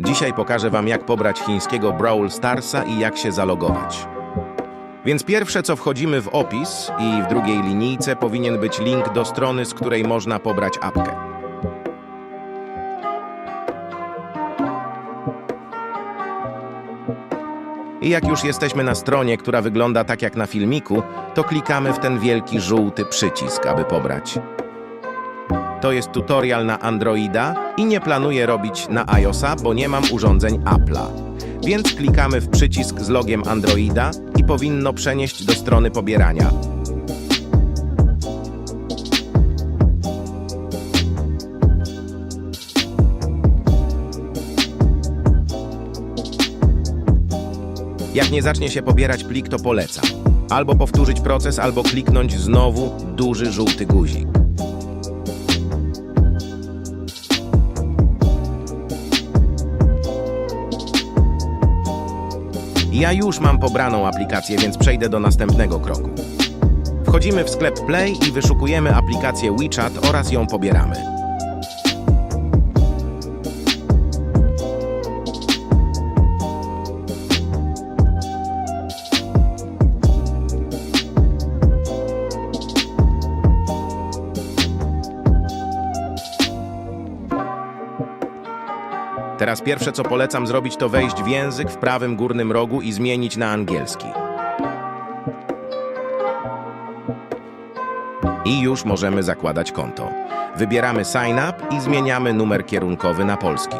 Dzisiaj pokażę Wam, jak pobrać chińskiego Brawl Starsa i jak się zalogować. Więc pierwsze co wchodzimy w opis i w drugiej linijce powinien być link do strony, z której można pobrać apkę. I jak już jesteśmy na stronie, która wygląda tak jak na filmiku, to klikamy w ten wielki żółty przycisk, aby pobrać. To jest tutorial na Androida i nie planuję robić na iOSa, bo nie mam urządzeń Apple'a. Więc klikamy w przycisk z logiem Androida i powinno przenieść do strony pobierania. Jak nie zacznie się pobierać plik, to polecam. Albo powtórzyć proces, albo kliknąć znowu duży żółty guzik. Ja już mam pobraną aplikację, więc przejdę do następnego kroku. Wchodzimy w sklep Play i wyszukujemy aplikację WeChat oraz ją pobieramy. Teraz pierwsze co polecam zrobić to wejść w język w prawym górnym rogu i zmienić na angielski. I już możemy zakładać konto. Wybieramy Sign Up i zmieniamy numer kierunkowy na polski.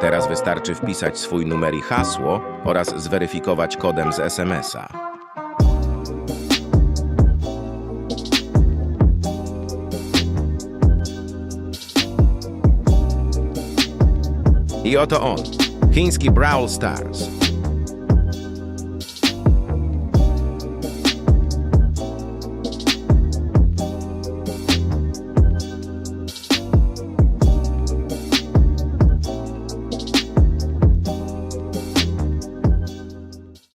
Teraz wystarczy wpisać swój numer i hasło oraz zweryfikować kodem z SMS-a. I oto on, chiński Brawl Stars.